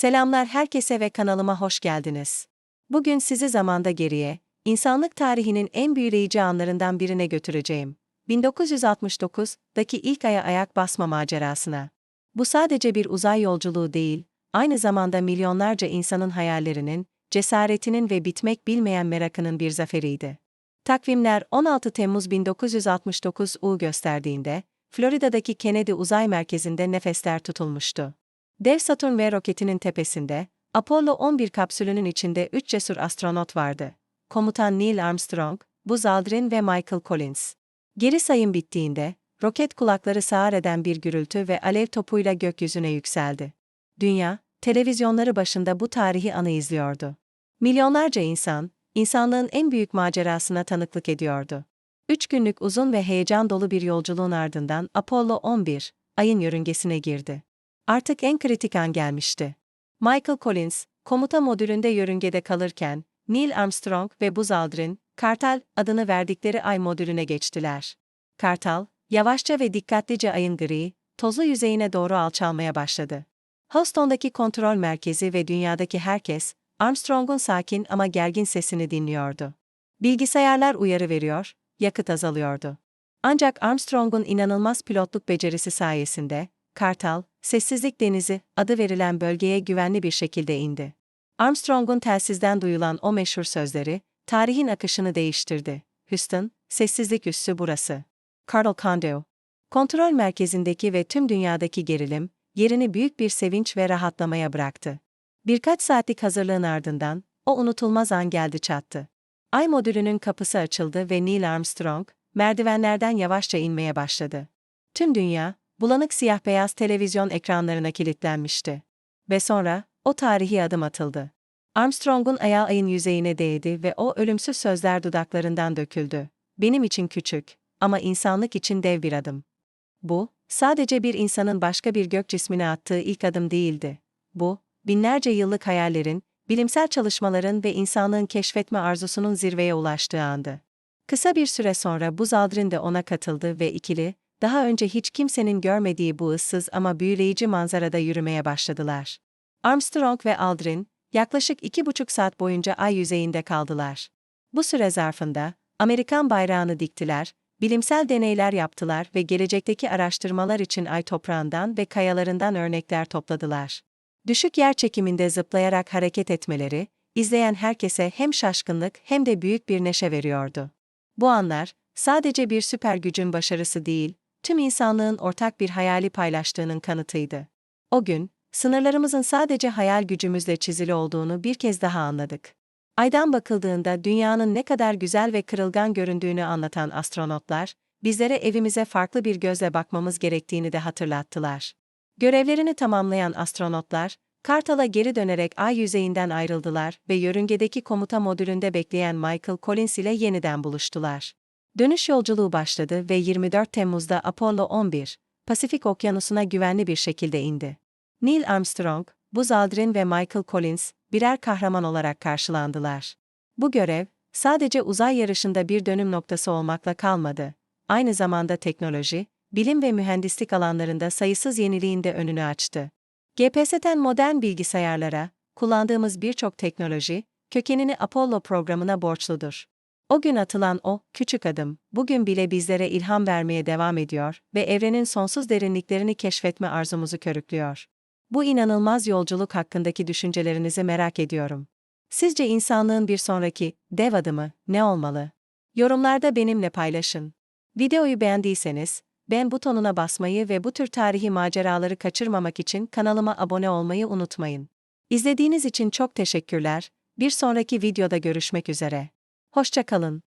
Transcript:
Selamlar herkese ve kanalıma hoş geldiniz. Bugün sizi zamanda geriye, insanlık tarihinin en büyüleyici anlarından birine götüreceğim. 1969'daki ilk aya ayak basma macerasına. Bu sadece bir uzay yolculuğu değil, aynı zamanda milyonlarca insanın hayallerinin, cesaretinin ve bitmek bilmeyen merakının bir zaferiydi. Takvimler 16 Temmuz 1969 U gösterdiğinde, Florida'daki Kennedy Uzay Merkezi'nde nefesler tutulmuştu. Dev Saturn V roketinin tepesinde, Apollo 11 kapsülünün içinde üç cesur astronot vardı. Komutan Neil Armstrong, Buzz Aldrin ve Michael Collins. Geri sayım bittiğinde, roket kulakları sağır eden bir gürültü ve alev topuyla gökyüzüne yükseldi. Dünya, televizyonları başında bu tarihi anı izliyordu. Milyonlarca insan, insanlığın en büyük macerasına tanıklık ediyordu. Üç günlük uzun ve heyecan dolu bir yolculuğun ardından Apollo 11, ayın yörüngesine girdi. Artık en kritik an gelmişti. Michael Collins, komuta modülünde yörüngede kalırken, Neil Armstrong ve Buzz Aldrin, Kartal adını verdikleri ay modülüne geçtiler. Kartal, yavaşça ve dikkatlice ayın gri, tozlu yüzeyine doğru alçalmaya başladı. Houston'daki kontrol merkezi ve dünyadaki herkes, Armstrong'un sakin ama gergin sesini dinliyordu. Bilgisayarlar uyarı veriyor, yakıt azalıyordu. Ancak Armstrong'un inanılmaz pilotluk becerisi sayesinde, Kartal, Sessizlik Denizi adı verilen bölgeye güvenli bir şekilde indi. Armstrong'un telsizden duyulan o meşhur sözleri, tarihin akışını değiştirdi. Houston, sessizlik üssü burası. Carl Kondo. Kontrol merkezindeki ve tüm dünyadaki gerilim, yerini büyük bir sevinç ve rahatlamaya bıraktı. Birkaç saatlik hazırlığın ardından, o unutulmaz an geldi çattı. Ay modülünün kapısı açıldı ve Neil Armstrong, merdivenlerden yavaşça inmeye başladı. Tüm dünya, bulanık siyah beyaz televizyon ekranlarına kilitlenmişti. Ve sonra, o tarihi adım atıldı. Armstrong'un ayağı ayın yüzeyine değdi ve o ölümsüz sözler dudaklarından döküldü. Benim için küçük ama insanlık için dev bir adım. Bu, sadece bir insanın başka bir gök cismine attığı ilk adım değildi. Bu, binlerce yıllık hayallerin, bilimsel çalışmaların ve insanlığın keşfetme arzusunun zirveye ulaştığı andı. Kısa bir süre sonra Buzz Aldrin de ona katıldı ve ikili, daha önce hiç kimsenin görmediği bu ıssız ama büyüleyici manzarada yürümeye başladılar. Armstrong ve Aldrin, yaklaşık iki buçuk saat boyunca ay yüzeyinde kaldılar. Bu süre zarfında, Amerikan bayrağını diktiler, bilimsel deneyler yaptılar ve gelecekteki araştırmalar için ay toprağından ve kayalarından örnekler topladılar. Düşük yer çekiminde zıplayarak hareket etmeleri, izleyen herkese hem şaşkınlık hem de büyük bir neşe veriyordu. Bu anlar, sadece bir süper gücün başarısı değil, tüm insanlığın ortak bir hayali paylaştığının kanıtıydı. O gün, sınırlarımızın sadece hayal gücümüzle çizili olduğunu bir kez daha anladık. Aydan bakıldığında dünyanın ne kadar güzel ve kırılgan göründüğünü anlatan astronotlar, bizlere evimize farklı bir gözle bakmamız gerektiğini de hatırlattılar. Görevlerini tamamlayan astronotlar, Kartal'a geri dönerek ay yüzeyinden ayrıldılar ve yörüngedeki komuta modülünde bekleyen Michael Collins ile yeniden buluştular. Dönüş yolculuğu başladı ve 24 Temmuz'da Apollo 11, Pasifik Okyanusu'na güvenli bir şekilde indi. Neil Armstrong, Buzz Aldrin ve Michael Collins, birer kahraman olarak karşılandılar. Bu görev, sadece uzay yarışında bir dönüm noktası olmakla kalmadı. Aynı zamanda teknoloji, bilim ve mühendislik alanlarında sayısız yeniliğin de önünü açtı. GPS'ten modern bilgisayarlara, kullandığımız birçok teknoloji, kökenini Apollo programına borçludur. O gün atılan o, küçük adım, bugün bile bizlere ilham vermeye devam ediyor ve evrenin sonsuz derinliklerini keşfetme arzumuzu körüklüyor. Bu inanılmaz yolculuk hakkındaki düşüncelerinizi merak ediyorum. Sizce insanlığın bir sonraki dev adımı ne olmalı? Yorumlarda benimle paylaşın. Videoyu beğendiyseniz, beğen butonuna basmayı ve bu tür tarihi maceraları kaçırmamak için kanalıma abone olmayı unutmayın. İzlediğiniz için çok teşekkürler. Bir sonraki videoda görüşmek üzere. Hoşça kalın.